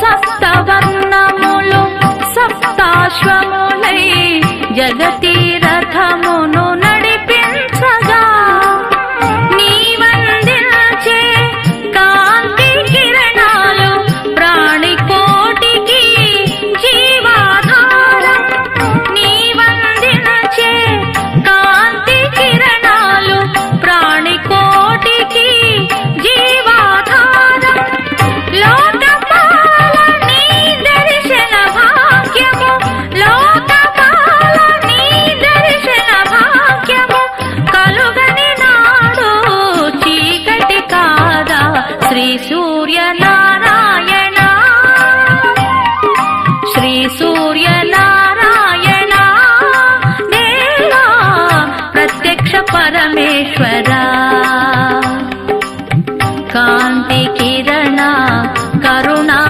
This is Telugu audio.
సప్తవర్ణములు సప్తాశ్వములై జగతీరథము. सूर्यनारायण श्रीसूर्यनारायण देवा प्रत्यक्ष परमेश्वरा कान्ति